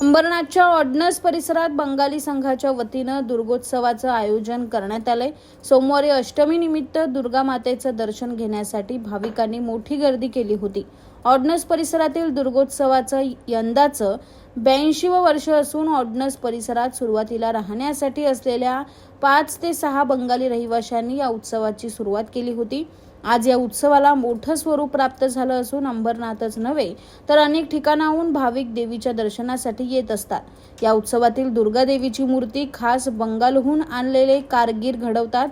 अंबरनाथच्या ऑर्डनर्स परिसरात बंगाली संघाच्या वतीनं दुर्गोत्सवाचं आयोजन करण्यात आलंय. सोमवारी अष्टमी निमित्त दुर्गा मातेचं दर्शन घेण्यासाठी भाविकांनी मोठी गर्दी केली होती. ऑर्डनन्स परिसरातील दुर्गोत्सवाचं यंदाचं ब्याऐंशीवं वर्ष असून ऑर्डनन्स परिसरात सुरुवातीला राहण्यासाठी असलेल्या पाच ते सहा बंगाली रहिवाशांनी या उत्सवाची सुरुवात केली होती. आज या उत्सवाला मोठं स्वरूप प्राप्त झालं असून अंबरनाथच नव्हे तर अनेक ठिकाणाहून भाविक देवीच्या दर्शनासाठी येत असतात. या उत्सवातील दुर्गा देवीची मूर्ती खास बंगालहून आणलेले कारगीर घडवतात.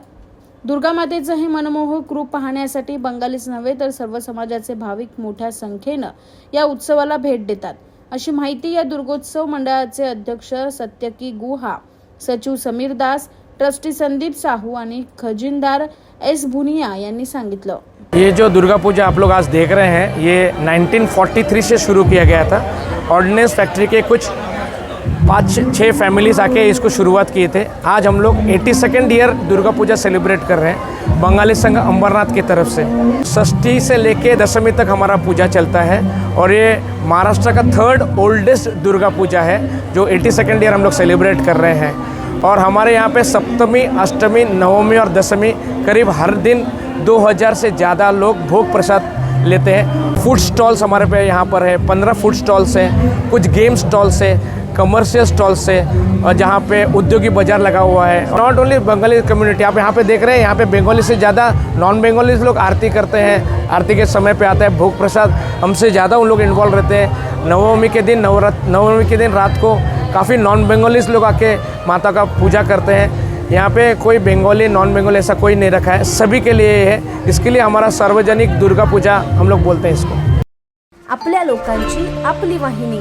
दुर्गा मातेचं हे मनमोहक रूप पाहण्यासाठी बंगालीच नव्हे तर सर्व समाजाचे भाविक मोठ्या संख्येनं या उत्सवाला भेट देतात. अशी माहिती या दुर्गोत्सव मंडळाचे अध्यक्ष सत्यकी गुहा सचिव समीर दास ट्रस्टी संदीप साहू आणि खजिनदार एस भुनिया यांनी सांगितलं. ये जो दुर्गा पूजा आप लोग आज देख रहे हैं ये 1943 से शुरू किया गया था। ऑर्डिनेंस फैक्ट्री के कुछ पाँच, छः फैमिलीज़ आके इसको शुरुआत किए थे। आज हम लोग AT second year Durga Puja celebrate कर रहे हैं बंगाली संघ अंबरनाथ की तरफ़ से। षष्ठी से लेके दशमी तक हमारा पूजा चलता है और ये महाराष्ट्र का थर्ड ओल्डेस्ट दुर्गा पूजा है, जो एटी सेकेंड ईयर हम लोग सेलिब्रेट कर रहे हैं। और हमारे यहाँ पे सप्तमी, अष्टमी, नवमी और दसवीं करीब हर दिन 2000 से ज़्यादा लोग भोग प्रसाद लेते हैं। फ़ूड स्टॉल्स हमारे पे यहाँ पर है, पंद्रह फ़ूड स्टॉल्स हैं, कुछ गेम स्टॉल्स है कमर्शियल स्टॉल्स है और जहाँ पे उद्योगी बाज़ार लगा हुआ है। नॉट ओनली बंगाली कम्युनिटी आप यहाँ पे देख रहे हैं, यहाँ पे बंगाली से ज़्यादा नॉन बंगाली लोग आरती करते हैं, आरती के समय पे आता है, भोग प्रसाद हमसे ज़्यादा उन लोग इन्वॉल्व रहते हैं। नवमी के दिन नवरात्र नवमी के दिन रात को काफ़ी नॉन बंगालीज लोग आके माता का पूजा करते हैं। यहाँ पे कोई बंगाली नॉन बंगाली ऐसा कोई नहीं रखा है। सभी के लिए है। इसके लिए हमारा सार्वजनिक दुर्गा पूजा हम लोग बोलते हैं इसको। आपल्या लोकांची आपली वाहिनी।